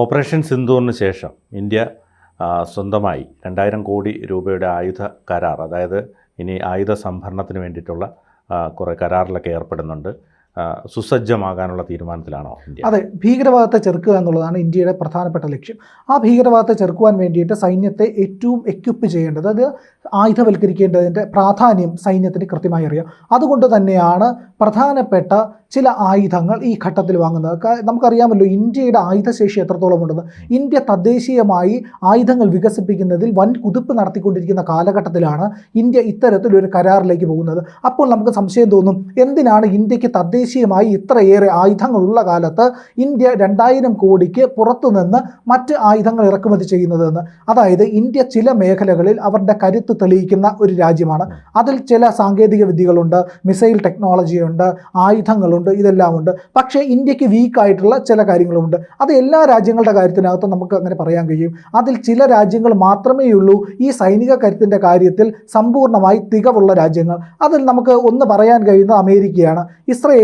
Operation സിന്ധൂറിന് ശേഷം India സ്വന്തമായി രണ്ടായിരം കോടി രൂപയുടെ ആയുധ കരാർ അതായത് ഇനി ആയുധ സംഭരണത്തിന് വേണ്ടിയിട്ടുള്ള കുറേ കരാറിലൊക്കെ ഏർപ്പെടുന്നുണ്ട്. സുസജ്ജമാകാനുള്ള തീരുമാനത്തിലാണോ ഇന്ത്യ? അതെ ഭീകരവാദത്തെ ചെറുക്കുക എന്നുള്ളതാണ് ഇന്ത്യയുടെ പ്രധാനപ്പെട്ട ലക്ഷ്യം. ആ ഭീകരവാദത്തെ ചെറുക്കുവാൻ വേണ്ടിയിട്ട് സൈന്യത്തെ ഏറ്റവും എക്യുപ്പ് ചെയ്യേണ്ടത് അത് ആയുധവൽക്കരിക്കേണ്ടതിന്റെ പ്രാധാന്യം സൈന്യത്തിന് കൃത്യമായി അറിയാം. അതുകൊണ്ട് തന്നെയാണ് പ്രധാനപ്പെട്ട ചില ആയുധങ്ങൾ ഈ ഘട്ടത്തിൽ വാങ്ങുന്നത്. നമുക്കറിയാമല്ലോ ഇന്ത്യയുടെ ആയുധശേഷി എത്രത്തോളം ഉണ്ടെന്ന്. ഇന്ത്യ തദ്ദേശീയമായി ആയുധങ്ങൾ വികസിപ്പിക്കുന്നതിൽ വൻ കുതിപ്പ് നടത്തിക്കൊണ്ടിരിക്കുന്ന കാലഘട്ടത്തിലാണ് ഇന്ത്യ ഇത്തരത്തിലൊരു കരാറിലേക്ക് പോകുന്നത്. അപ്പോൾ നമുക്ക് സംശയം തോന്നും എന്തിനാണ് ഇന്ത്യയ്ക്ക് തദ്ദേശീയമായി ഇത്രയേറെ ആയുധങ്ങളുള്ള കാലത്ത് ഇന്ത്യ രണ്ടായിരം കോടിക്ക് പുറത്തുനിന്ന് മറ്റ് ആയുധങ്ങൾ ഇറക്കുമതി ചെയ്യുന്നതെന്ന്. അതായത് ഇന്ത്യ ചില മേഖലകളിൽ അവരുടെ കരുത്ത് തെളിയിക്കുന്ന ഒരു രാജ്യമാണ്. അതിൽ ചില സാങ്കേതിക വിദ്യകളുണ്ട് മിസൈൽ ടെക്നോളജിയുണ്ട് ആയുധങ്ങളുണ്ട് ഇതെല്ലാം ഉണ്ട് പക്ഷേ ഇന്ത്യയ്ക്ക് വീക്കായിട്ടുള്ള ചില കാര്യങ്ങളുമുണ്ട്. അത് എല്ലാ രാജ്യങ്ങളുടെ കാര്യത്തിനകത്ത് നമുക്ക് അങ്ങനെ പറയാൻ കഴിയും. അതിൽ ചില രാജ്യങ്ങൾ മാത്രമേ ഉള്ളൂ ഈ സൈനിക കരുത്തിന്റെ കാര്യത്തിൽ സമ്പൂർണമായി തികവുള്ള രാജ്യങ്ങൾ. അതിൽ നമുക്ക് ഒന്ന് പറയാൻ കഴിയുന്നത് അമേരിക്കയാണ്.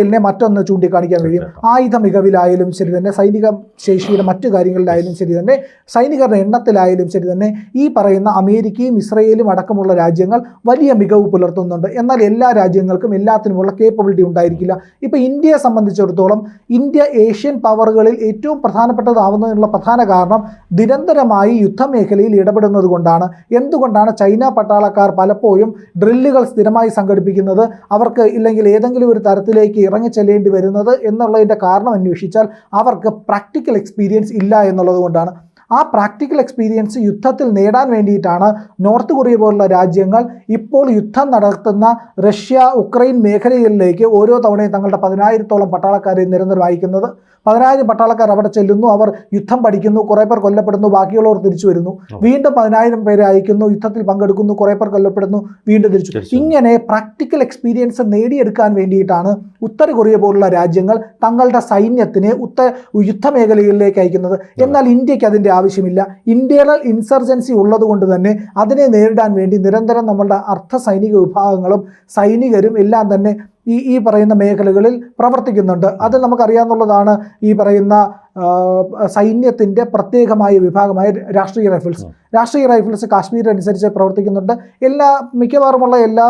ഇസ്രയേലിനെ മറ്റൊന്ന് ചൂണ്ടിക്കാണിക്കാൻ കഴിയും. ആയുധ മികവിലായാലും ശരി തന്നെ സൈനിക ശേഷിയുടെ മറ്റു കാര്യങ്ങളിലായാലും ശരി തന്നെ സൈനികരുടെ എണ്ണത്തിലായാലും ശരി തന്നെ ഈ പറയുന്ന അമേരിക്കയും ഇസ്രയേലും അടക്കമുള്ള രാജ്യങ്ങൾ വലിയ മികവ് പുലർത്തുന്നുണ്ട്. എന്നാൽ എല്ലാ രാജ്യങ്ങൾക്കും എല്ലാത്തിനുമുള്ള കേപ്പബിലിറ്റി ഉണ്ടായിരിക്കില്ല. ഇപ്പോൾ ഇന്ത്യയെ സംബന്ധിച്ചിടത്തോളം ഇന്ത്യ ഏഷ്യൻ പവറുകളിൽ ഏറ്റവും പ്രധാനപ്പെട്ടതാവുന്നതിനുള്ള പ്രധാന കാരണം നിരന്തരമായി യുദ്ധമേഖലയിൽ ഇടപെടുന്നത് കൊണ്ടാണ്. എന്തുകൊണ്ടാണ് ചൈന പട്ടാളക്കാർ പലപ്പോഴും ഡ്രില്ലുകൾ സ്ഥിരമായി സംഘടിപ്പിക്കുന്നത്? അവർക്ക് ഇല്ലെങ്കിൽ ഏതെങ്കിലും ഒരു തരത്തിലേക്ക് ഇറങ്ങിച്ചെല്ലേണ്ടി വരുന്നത് എന്നുള്ളതിന്റെ കാരണം അന്വേഷിച്ചാൽ അവർക്ക് പ്രാക്ടിക്കൽ എക്സ്പീരിയൻസ് ഇല്ല എന്നുള്ളത് കൊണ്ടാണ്. ആ പ്രാക്ടിക്കൽ എക്സ്പീരിയൻസ് യുദ്ധത്തിൽ നേടാൻ വേണ്ടിയിട്ടാണ് നോർത്ത് കൊറിയ പോലുള്ള രാജ്യങ്ങൾ ഇപ്പോൾ യുദ്ധം നടത്തുന്ന റഷ്യ ഉക്രൈൻ മേഖലകളിലേക്ക് ഓരോ തവണയും തങ്ങളുടെ പതിനായിരത്തോളം പട്ടാളക്കാരെ നിരന്തരം അയക്കുന്നത്. പതിനായിരം പട്ടാളക്കാർ അവിടെ ചെല്ലുന്നു അവർ യുദ്ധം പഠിക്കുന്നു കുറേ പേർ കൊല്ലപ്പെടുന്നു ബാക്കിയുള്ളവർ തിരിച്ചു വരുന്നു. വീണ്ടും പതിനായിരം പേരെ അയക്കുന്നു യുദ്ധത്തിൽ പങ്കെടുക്കുന്നു കുറേ പേർ കൊല്ലപ്പെടുന്നു വീണ്ടും തിരിച്ചു. ഇങ്ങനെ പ്രാക്ടിക്കൽ എക്സ്പീരിയൻസ് നേടിയെടുക്കാൻ വേണ്ടിയിട്ടാണ് ഉത്തര കൊറിയ പോലുള്ള രാജ്യങ്ങൾ തങ്ങളുടെ സൈന്യത്തിനെ ഉത്ത യുദ്ധമേഖലകളിലേക്ക് അയക്കുന്നത്. എന്നാൽ ഇന്ത്യയ്ക്ക് അതിന്റെ ആവശ്യമില്ല. ഇന്റേണൽ ഇൻസർജൻസി ഉള്ളതുകൊണ്ട് തന്നെ അതിനെ നേരിടാൻ വേണ്ടി നിരന്തരം നമ്മളുടെ അർദ്ധ സൈനിക വിഭാഗങ്ങളും സൈനികരും എല്ലാം തന്നെ ഈ ഈ പറയുന്ന മേഖലകളിൽ പ്രവർത്തിക്കുന്നുണ്ട്. അത് നമുക്കറിയാമെന്നുള്ളതാണ് ഈ പറയുന്ന സൈന്യത്തിന്റെ പ്രത്യേകമായ വിഭാഗമായ രാഷ്ട്രീയ റൈഫിൾസ്. രാഷ്ട്രീയ റൈഫിൾസ് കാശ്മീർ അനുസരിച്ച് പ്രവർത്തിക്കുന്നുണ്ട്. എല്ലാ മിക്കവാറുമുള്ള എല്ലാ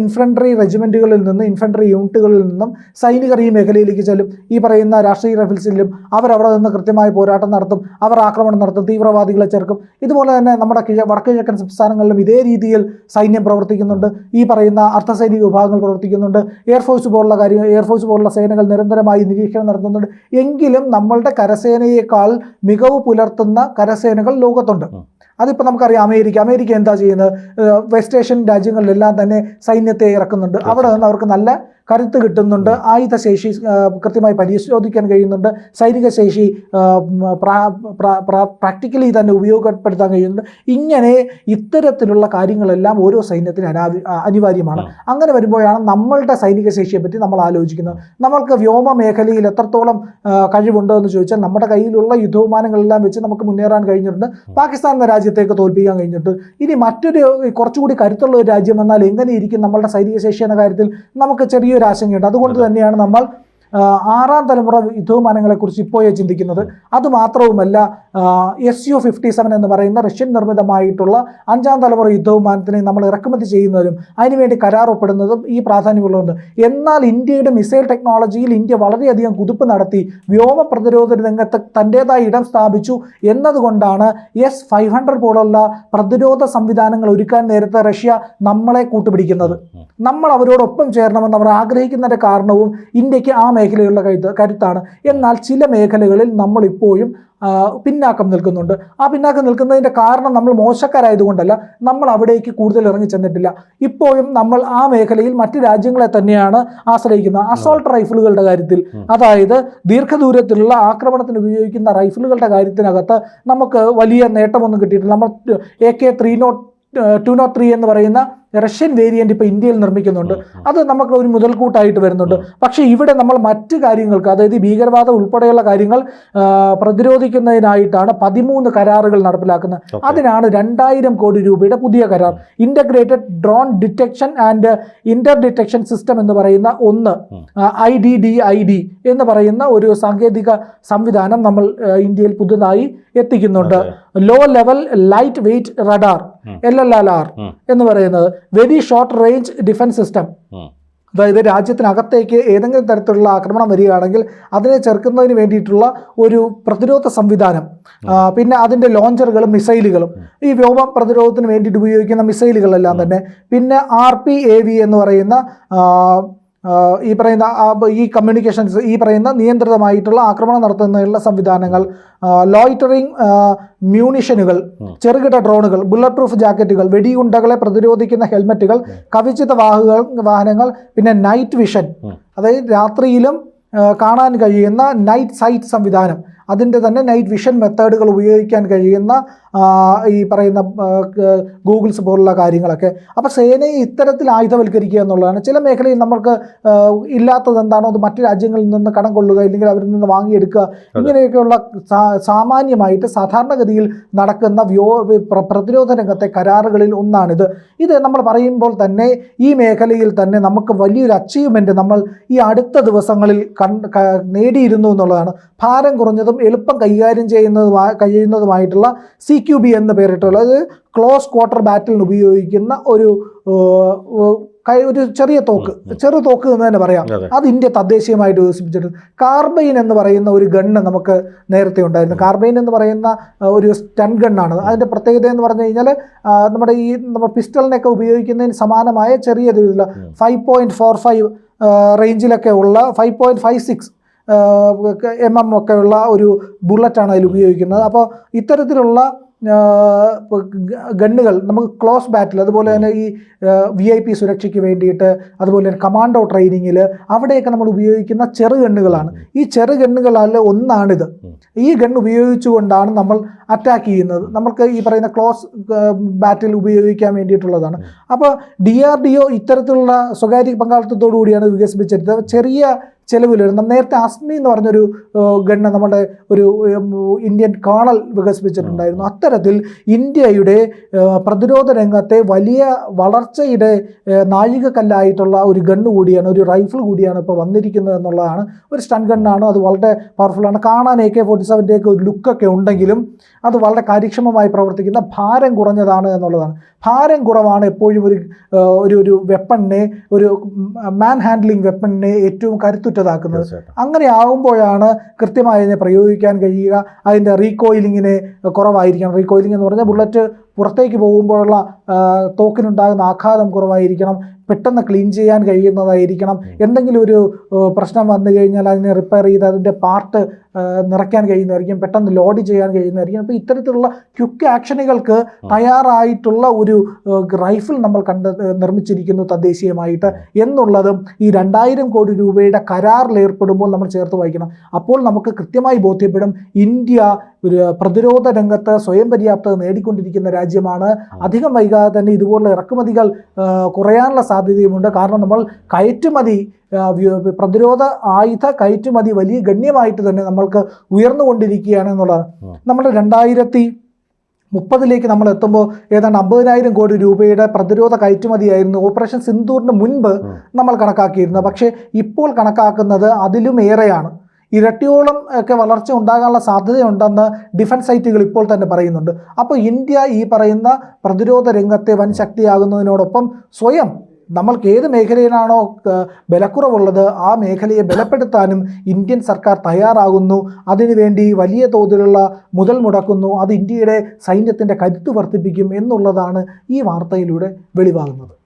ഇൻഫൻട്രി റെജിമെന്റുകളിൽ നിന്നും ഇൻഫൻട്രി യൂണിറ്റുകളിൽ നിന്നും സൈനികർ ഈ മേഖലയിലേക്ക് ചെല്ലും. ഈ പറയുന്ന രാഷ്ട്രീയ റൈഫിൾസിലും അവരവിടെ നിന്ന് കൃത്യമായ പോരാട്ടം നടത്തും അവർ ആക്രമണം നടത്തും തീവ്രവാദികളെ ചേർക്കും ഇതുപോലെ തന്നെ നമ്മുടെ കിഴ വടക്ക് കിഴക്കൻ സംസ്ഥാനങ്ങളിലും ഇതേ രീതിയിൽ സൈന്യം പ്രവർത്തിക്കുന്നുണ്ട്. ഈ പറയുന്ന അർദ്ധസൈനിക വിഭാഗങ്ങൾ പ്രവർത്തിക്കുന്നുണ്ട്. എയർഫോഴ്സ് പോലുള്ള കാര്യങ്ങൾ എയർഫോഴ്സ് പോലുള്ള സേനകൾ നിരന്തരമായി നിരീക്ഷണം നടത്തുന്നുണ്ട്. എങ്കിലും നമ്മളുടെ കരസേനയേക്കാൾ മികവ് പുലർത്തുന്ന കരസേനകൾ ലോകത്തുണ്ട്. അതിപ്പോൾ നമുക്കറിയാം അമേരിക്ക അമേരിക്ക എന്താ ചെയ്യുന്നത്? വെസ്റ്റ് ഏഷ്യൻ രാജ്യങ്ങളിലെല്ലാം തന്നെ സൈന്യത്തെ ഇറക്കുന്നുണ്ട്. അവിടെ നിന്ന് അവർക്ക് നല്ല കരുത്ത് കിട്ടുന്നുണ്ട്. ആയുധശേഷി ശേഷി കൃത്യമായി പരിശോധിക്കാൻ കഴിയുന്നുണ്ട്. സൈനിക ശേഷി പ്രാക്ടിക്കലി തന്നെ ഉപയോഗപ്പെടുത്താൻ കഴിയുന്നുണ്ട്. ഇങ്ങനെ ഇത്തരത്തിലുള്ള കാര്യങ്ങളെല്ലാം ഓരോ സൈന്യത്തിന് അനാവി അനിവാര്യമാണ്. അങ്ങനെ വരുമ്പോഴാണ് നമ്മളുടെ സൈനിക ശേഷിയെ പറ്റി നമ്മൾ ആലോചിക്കുന്നത്. നമ്മൾക്ക് വ്യോമ മേഖലയിൽ എത്രത്തോളം കഴിവുണ്ടോ എന്ന് ചോദിച്ചാൽ നമ്മുടെ കയ്യിലുള്ള യുദ്ധവിമാനങ്ങളെല്ലാം വെച്ച് നമുക്ക് മുന്നേറാൻ കഴിഞ്ഞിട്ടുണ്ട്. പാകിസ്ഥാൻ എന്ന രാജ്യത്തേക്ക് തോൽപ്പിക്കാൻ കഴിഞ്ഞിട്ടുണ്ട്. ഇനി മറ്റൊരു കുറച്ചുകൂടി കരുത്തുള്ള ഒരു രാജ്യം വന്നാൽ എങ്ങനെയിരിക്കും നമ്മളുടെ സൈനിക ശേഷി എന്ന കാര്യത്തിൽ നമുക്ക് ചെറിയൊരു ആശങ്കയുണ്ട്. അതുകൊണ്ട് തന്നെയാണ് നമ്മൾ ആറാം തലമുറ യുദ്ധവിമാനങ്ങളെക്കുറിച്ച് ഇപ്പോഴേ ചിന്തിക്കുന്നത്. അതുമാത്രവുമല്ല എസ് യു ഫിഫ്റ്റി സെവൻ എന്ന് പറയുന്ന റഷ്യൻ നിർമ്മിതമായിട്ടുള്ള അഞ്ചാം തലമുറ യുദ്ധവിമാനത്തിനെ നമ്മൾ ഇറക്കുമതി ചെയ്യുന്നതിനും അതിനുവേണ്ടി കരാർ ഒപ്പിടുന്നതും ഈ പ്രാധാന്യമുള്ളതുണ്ട്. എന്നാൽ ഇന്ത്യയുടെ മിസൈൽ ടെക്നോളജിയിൽ ഇന്ത്യ വളരെയധികം കുതിപ്പ് നടത്തി വ്യോമ പ്രതിരോധ രംഗത്ത് തന്റേതായ ഇടം സ്ഥാപിച്ചു എന്നതുകൊണ്ടാണ് എസ് ഫൈവ് ഹൺഡ്രഡ് പോലുള്ള പ്രതിരോധ സംവിധാനങ്ങൾ ഒരുക്കാൻ നേരത്തെ റഷ്യ നമ്മളെ കൂട്ടുപിടിക്കുന്നത്. നമ്മൾ അവരോടൊപ്പം ചേരണമെന്ന് അവർ ആഗ്രഹിക്കുന്നതിന്റെ കാരണവും ഇന്ത്യയ്ക്ക് ആ മേഖലയിലുള്ള കരുത്ത് കരുത്താണ്. എന്നാൽ ചില മേഖലകളിൽ നമ്മൾ ഇപ്പോഴും പിന്നാക്കം നിൽക്കുന്നുണ്ട്. ആ പിന്നാക്കം നിൽക്കുന്നതിന്റെ കാരണം നമ്മൾ മോശക്കാരായതുകൊണ്ടല്ല നമ്മൾ അവിടേക്ക് കൂടുതൽ ഇറങ്ങി ചെന്നിട്ടില്ല. ഇപ്പോഴും നമ്മൾ ആ മേഖലയിൽ മറ്റ് രാജ്യങ്ങളെ തന്നെയാണ് ആശ്രയിക്കുന്നത്. അസോൾട്ട് റൈഫിളുകളുടെ കാര്യത്തിൽ. അതായത് ദീർഘദൂരത്തിലുള്ള ആക്രമണത്തിന് ഉപയോഗിക്കുന്ന റൈഫിളുകളുടെ കാര്യത്തിനകത്ത് നമുക്ക് വലിയ നേട്ടമൊന്നും കിട്ടിയിട്ടില്ല. നമ്മൾ A K three nought two nought three എന്ന് പറയുന്ന റഷ്യൻ വേരിയന്റ് ഇപ്പോൾ ഇന്ത്യയിൽ നിർമ്മിക്കുന്നുണ്ട്. അത് നമുക്ക് ഒരു മുതൽക്കൂട്ടായിട്ട് വരുന്നുണ്ട്. പക്ഷേ ഇവിടെ നമ്മൾ മറ്റ് കാര്യങ്ങൾക്ക് അതായത് ഭീകരവാദം ഉൾപ്പെടെയുള്ള കാര്യങ്ങൾ പ്രതിരോധിക്കുന്നതിനായിട്ടാണ് പതിമൂന്ന് കരാറുകൾ നടപ്പിലാക്കുന്നത്. അതിനാണ് രണ്ടായിരം കോടി രൂപയുടെ പുതിയ കരാർ. Integrated drone detection and inter detection system എന്ന് പറയുന്ന ഒന്ന്. I D D I D എന്ന് പറയുന്ന ഒരു സാങ്കേതിക സംവിധാനം നമ്മൾ ഇന്ത്യയിൽ പുതുതായി എത്തിക്കുന്നുണ്ട്. Low level light weight radar. L L L R എന്ന് പറയുന്നത് very short range defence system അതായത് രാജ്യത്തിനകത്തേക്ക് ഏതെങ്കിലും തരത്തിലുള്ള ആക്രമണം വരികയാണെങ്കിൽ അതിനെ ചെറുക്കുന്നതിന് വേണ്ടിയിട്ടുള്ള ഒരു പ്രതിരോധ സംവിധാനം പിന്നെ അതിന്റെ ലോഞ്ചറുകളും മിസൈലുകളും ഈ വ്യോമ പ്രതിരോധത്തിന് വേണ്ടിയിട്ട് ഉപയോഗിക്കുന്ന മിസൈലുകളെല്ലാം തന്നെ. പിന്നെ ആർ പി എ വി എന്ന് പറയുന്ന ഈ പറയുന്ന ഈ കമ്മ്യൂണിക്കേഷൻസ് ഈ പറയുന്ന നിയന്ത്രിതമായിട്ടുള്ള ആക്രമണം നടത്തുന്നതിനുള്ള സംവിധാനങ്ങൾ ലോയിറ്ററിംഗ് മ്യൂണിഷനുകൾ. ചെറുകിട ഡ്രോണുകൾ ബുള്ളറ്റ് പ്രൂഫ് ജാക്കറ്റുകൾ വെടിയുണ്ടകളെ പ്രതിരോധിക്കുന്ന ഹെൽമറ്റുകൾ കവിച്ചിത വാഹുകൾ വാഹനങ്ങൾ പിന്നെ നൈറ്റ് വിഷൻ അതായത് രാത്രിയിലും കാണാൻ കഴിയുന്ന നൈറ്റ് സൈറ്റ് സംവിധാനം. അതിന്റെ തന്നെ നൈറ്റ് വിഷൻ മെത്തേഡുകൾ ഉപയോഗിക്കാൻ കഴിയുന്ന ഈ പറയുന്ന ഗൂഗിൾസ് പോലുള്ള കാര്യങ്ങളൊക്കെ. അപ്പോൾ സേനയെ ഇത്തരത്തിൽ ആയുധവൽക്കരിക്കുക എന്നുള്ളതാണ്. ചില മേഖലയിൽ നമ്മൾക്ക് ഇല്ലാത്തത് എന്താണോ അത് മറ്റു രാജ്യങ്ങളിൽ നിന്ന് കടം കൊള്ളുക അല്ലെങ്കിൽ അവരിൽ നിന്ന് വാങ്ങിയെടുക്കുക ഇങ്ങനെയൊക്കെയുള്ള സാമാന്യമായിട്ട് സാധാരണഗതിയിൽ നടക്കുന്ന വ്യോ പ്രതിരോധ രംഗത്തെ കരാറുകളിൽ ഒന്നാണിത്. ഇത് നമ്മൾ പറയുമ്പോൾ തന്നെ ഈ മേഖലയിൽ തന്നെ നമുക്ക് വലിയൊരു അച്ചീവ്മെന്റ് നമ്മൾ ഈ അടുത്ത ദിവസങ്ങളിൽ നേടിയിരുന്നു എന്നുള്ളതാണ്. ഭാരം കുറഞ്ഞതും എളുപ്പം കൈകാര്യം ചെയ്യുന്നതുമായ കഴിയുന്നതുമായിട്ടുള്ള സി ക്യു ബി എന്ന് പേരിട്ടുള്ള അത് ക്ലോസ് ക്വാർട്ടർ ബാറ്റിലിന് ഉപയോഗിക്കുന്ന ഒരു ഒരു ചെറിയ തോക്ക്. ചെറു തോക്ക് എന്ന് തന്നെ പറയാം. അത്. ഇന്ത്യ തദ്ദേശീയമായിട്ട് വികസിപ്പിച്ചിട്ടുണ്ട്. കാർബൈൻ എന്ന് പറയുന്ന ഒരു ഗണ്ണ് നമുക്ക് നേരത്തെ ഉണ്ടായിരുന്നു. കാർബൈൻ എന്ന് പറയുന്ന ഒരു സ്റ്റൺ ഗണ്ണാണ്. അതിന്റെ പ്രത്യേകത എന്ന് പറഞ്ഞു കഴിഞ്ഞാൽ നമ്മുടെ ഈ നമ്മുടെ പിസ്റ്റളിനൊക്കെ ഉപയോഗിക്കുന്നതിന് സമാനമായ ചെറിയ രീതിയിലുള്ള ഫൈവ് പോയിന്റ് ഫോർ ഫൈവ് റേഞ്ചിലൊക്കെ ഉള്ള five point five six M M ഒക്കെയുള്ള ഒരു ബുള്ളറ്റാണ് അതിൽ ഉപയോഗിക്കുന്നത്. അപ്പോൾ ഇത്തരത്തിലുള്ള ഗണ്ണുകൾ നമുക്ക് ക്ലോസ് ബാറ്റിൽ അതുപോലെ തന്നെ ഈ വി ഐ പി സുരക്ഷയ്ക്ക് വേണ്ടിയിട്ട് അതുപോലെ തന്നെ കമാൻഡോ ട്രെയിനിങ്ങിൽ അവിടെയൊക്കെ നമ്മൾ ഉപയോഗിക്കുന്ന ചെറു ഗണ്ണുകളാണ് ഈ ചെറു ഗണ്ണുകളിൽ ഒന്നാണിത് ഈ ഗൺ ഉപയോഗിച്ചുകൊണ്ടാണ് നമ്മൾ അറ്റാക്ക് ചെയ്യുന്നത്. നമുക്ക് ഈ പറയുന്ന ക്ലോസ് ബാറ്റിൽ ഉപയോഗിക്കാൻ വേണ്ടിയിട്ടുള്ളതാണ്. അപ്പോൾ ഡി ആർ ഡി ഒ ഇത്തരത്തിലുള്ള സ്വകാര്യ പങ്കാളിത്തത്തോടു കൂടിയാണ് വികസിപ്പിച്ചെടുത്തത്. ചെറിയ ചെലവിൽ നേരത്തെ അസ്മി എന്ന് പറഞ്ഞൊരു ഗണ്ണ് നമ്മുടെ ഒരു ഇന്ത്യൻ കാണൽ വികസിപ്പിച്ചിട്ടുണ്ടായിരുന്നു. അത്തരത്തിൽ ഇന്ത്യയുടെ പ്രതിരോധ രംഗത്തെ വലിയ വളർച്ചയുടെ നാഴികക്കല്ലായിട്ടുള്ള ഒരു ഗണ്ണ് കൂടിയാണ് ഒരു റൈഫിൾ കൂടിയാണ് ഇപ്പോൾ വന്നിരിക്കുന്നത് എന്നുള്ളതാണ്. ഒരു സ്റ്റൺ ഗണ്ണാണ് അത് വളരെ പവർഫുള്ളാണ് കാണാൻ എ കെ ഫോർട്ടി സെവന്റെ ഒക്കെ ഒരു ലുക്കൊക്കെ ഉണ്ടെങ്കിലും അത് വളരെ കാര്യക്ഷമമായി പ്രവർത്തിക്കുന്ന ഭാരം കുറഞ്ഞതാണ് എന്നുള്ളതാണ്. ഭാരം കുറവാണ് എപ്പോഴും ഒരു ഒരു ഒരു വെപ്പണിനെ ഒരു മാൻ ഹാൻഡ്ലിംഗ് വെപ്പണിനെ ഏറ്റവും കരുത്തുറ്റതാക്കുന്നത്. അങ്ങനെ ആകുമ്പോഴാണ് കൃത്യമായി അതിനെ പ്രയോഗിക്കാൻ കഴിയുക. അതിന്റെ റീകോയിലിങ്ങിനെ കുറവായിരിക്കണം. റീകോയിലിംഗ് എന്ന് പറഞ്ഞാൽ ബുള്ളറ്റ് പുറത്തേക്ക് പോകുമ്പോഴുള്ള തോക്കിനുണ്ടാകുന്ന ആഘാതം കുറവായിരിക്കണം. പെട്ടെന്ന് ക്ലീൻ ചെയ്യാൻ കഴിയുന്നതായിരിക്കണം. എന്തെങ്കിലും ഒരു പ്രശ്നം വന്നു കഴിഞ്ഞാൽ അതിനെ റിപ്പയർ ചെയ്ത് അതിന്റെ പാർട്ട് നിറയ്ക്കാൻ കഴിയുന്നതായിരിക്കും. പെട്ടെന്ന് ലോഡ് ചെയ്യാൻ കഴിയുന്നതായിരിക്കും. അപ്പോൾ ഇത്തരത്തിലുള്ള ക്വിക്ക് ആക്ഷനുകൾക്ക് തയ്യാറായിട്ടുള്ള ഒരു റൈഫിൾ നമ്മൾ കണ്ട് നിർമ്മിച്ചിരിക്കുന്നു തദ്ദേശീയമായിട്ട്. എന്നുള്ളതും ഈ രണ്ടായിരം കോടി രൂപയുടെ കരാറിൽ ഏർപ്പെടുമ്പോൾ നമ്മൾ ചേർത്ത് വായിക്കണം. അപ്പോൾ നമുക്ക് കൃത്യമായി ബോധ്യപ്പെടും. ഇന്ത്യ ഒരു പ്രതിരോധ രംഗത്ത് സ്വയം പര്യാപ്തത നേടിക്കൊണ്ടിരിക്കുന്ന രാജ്യമാണ്. അധികം വൈകാതെ തന്നെ ഇതുപോലുള്ള ഇറക്കുമതികൾ കുറയാനുള്ള സാധ്യതയുമുണ്ട്. കാരണം നമ്മൾ കയറ്റുമതി പ്രതിരോധ ആയുധ കയറ്റുമതി വലിയ ഗണ്യമായിട്ട് തന്നെ നമ്മൾക്ക് ഉയർന്നുകൊണ്ടിരിക്കുകയാണ് എന്നുള്ളതാണ്. നമ്മൾ രണ്ടായിരത്തി മുപ്പതിലേക്ക് നമ്മൾ എത്തുമ്പോൾ ഏതാണ്ട് അമ്പതിനായിരം കോടി രൂപയുടെ പ്രതിരോധ കയറ്റുമതിയായിരുന്നു ഓപ്പറേഷൻ സിന്ദൂറിന് മുൻപ് നമ്മൾ കണക്കാക്കിയിരുന്നത്. പക്ഷേ ഇപ്പോൾ കണക്കാക്കുന്നത് അതിലും ഏറെയാണ്. ഇരട്ടിയോളം ഒക്കെ വളർച്ച ഉണ്ടാകാനുള്ള സാധ്യതയുണ്ടെന്ന് ഡിഫൻസ് സൈറ്റുകൾ ഇപ്പോൾ തന്നെ പറയുന്നുണ്ട്. അപ്പോൾ ഇന്ത്യ ഈ പറയുന്ന പ്രതിരോധ രംഗത്തെ വൻ ശക്തിയാകുന്നതിനോടൊപ്പം സ്വയം നമ്മൾക്ക് ഏത് മേഖലയിലാണോ ബലക്കുറവുള്ളത് ആ മേഖലയെ ബലപ്പെടുത്താനും ഇന്ത്യൻ സർക്കാർ തയ്യാറാകുന്നു. അതിനുവേണ്ടി വലിയ തോതിലുള്ള മുതൽ മുടക്കുന്നു. അത് ഇന്ത്യയുടെ സൈന്യത്തിന്റെ കരുത്ത് വർദ്ധിപ്പിക്കും എന്നുള്ളതാണ് ഈ വാർത്തയിലൂടെ വെളിവാകുന്നത്.